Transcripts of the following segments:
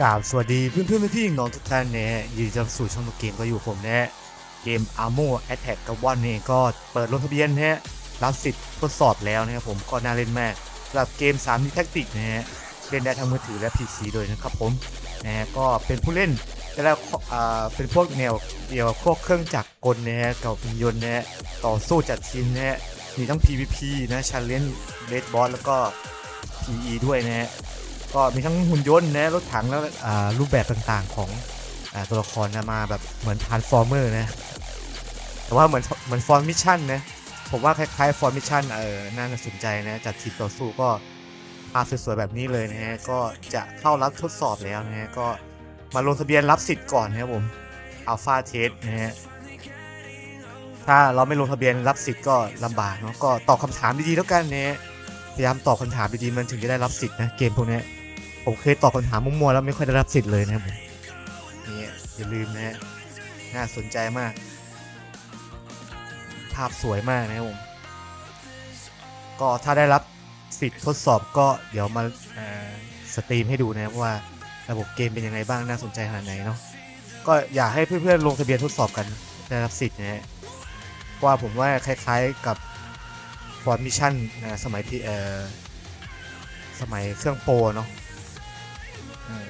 กราบสวัสดีเพื่อนเพื่อนพี่น้องทุกท่านเนะฮะยินดีต้อนรับสู่ช่องตัวเกมก็อยู่ผมนะเกม Armo Attack กับวันนี่ก็เปิดลงทะเบียนนะฮะรับสิทธิ์ทดสอบแล้วนะครับผมก็น่าเล่นมากสำหรับเกม3 d แท็กติกนะฮะเล่นได้ทั้งมือถือและ PC โดยนะครับผมนะฮะก็เป็นผู้เล่นแต่ละอ่าเป็นพวกแนวเกี่ยวกับพวกเครื่องจักรกลนะฮะกับหุ่นยนต์นะฮะต่อสู้จัดทีมนะฮะมีทั้ง PVP นะชันเลนเ a ดบอสแล้วก็ PE ด้วยนะฮะ ก็มีทั้งหุ่นยนต์นะรถถังแล้วรูปแบบต่างๆของอตัวละครนะมาแบบเหมือนทานฟอร์เมอร์นะแต่ว่าเหมือนเหมือนฟอร์มิชชั่นนะผมว่าคล้ายๆฟอร์มิชชั่นเออน่าสนใจนะจัดทีมต่อสู้ก็ภาพสวยๆแบบนี้เลยนะฮะก็จะเข้ารับทดสอบแล้วนะฮะก็มาลงทะเบียนรับสิทธิ์ก่อนนะครับผมอัลฟาเทสนะฮะถ้าเราไม่ลงทะเบียนรับสิทธิ์ก็ลำบากเนาะก็ตอบคำถามดีๆแล้วกันนะฮะ พยายามตอบคำถามดีๆมันถึงจะได้รับสิทธิ์นะเกมพวกนี้ผมเคยตอบคำถามมั่วๆแล้วไม่ค่อยได้รับสิทธิ์เลยนะครับผมนี่อย่าลืมนะฮะน่าสนใจมาก ภาพสวยมากนะครับผมก็ถ้าได้รับสิทธิ์ทดสอบก็เดี๋ยวมาสตรีมให้ดูนะครับว่าระบบเกมเป็นยังไงบ้างน่าสนใจขนาดไหนเนาะก็อยากให้เพื่อนๆลงทะเบียนทดสอบกันได้รับสิทธิ์นะฮะเพราะว่าผมว่าคล้ายๆกับ ฟอร์มิชั่นนะสมัยที่เออสมัยเครื่องโปรเนาะ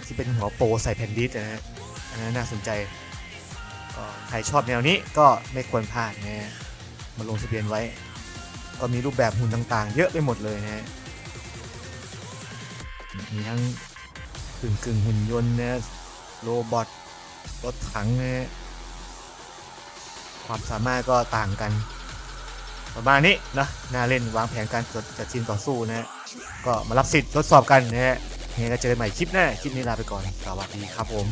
ที่เป็นหัวโปรใส่แผ่นดิสนะฮะอันนั้นน่าสนใจก็ใครชอบแนวนี้ก็ไม่ควรพลาดนะฮะมาลงทะเบียนไว้ ก็มีรูปแบบหุ่นต่างๆ เยอะไปหมดเลยนะฮะมีทั้งกึ่งกึ่งหุ่นยนต์นะโรบอทรถถังนะฮะความสามารถก็ต่างกัน ประมาณนี้นะน่าเล่นวางแผนการจัดทีมต่อสู้นะฮะก็มารับสิทธิ์ทดสอบกันนะฮะยังไงก็เจอกันใหม่คลิปหน้าคลิปนี้ลาไปก่อนสวัสดีครับผม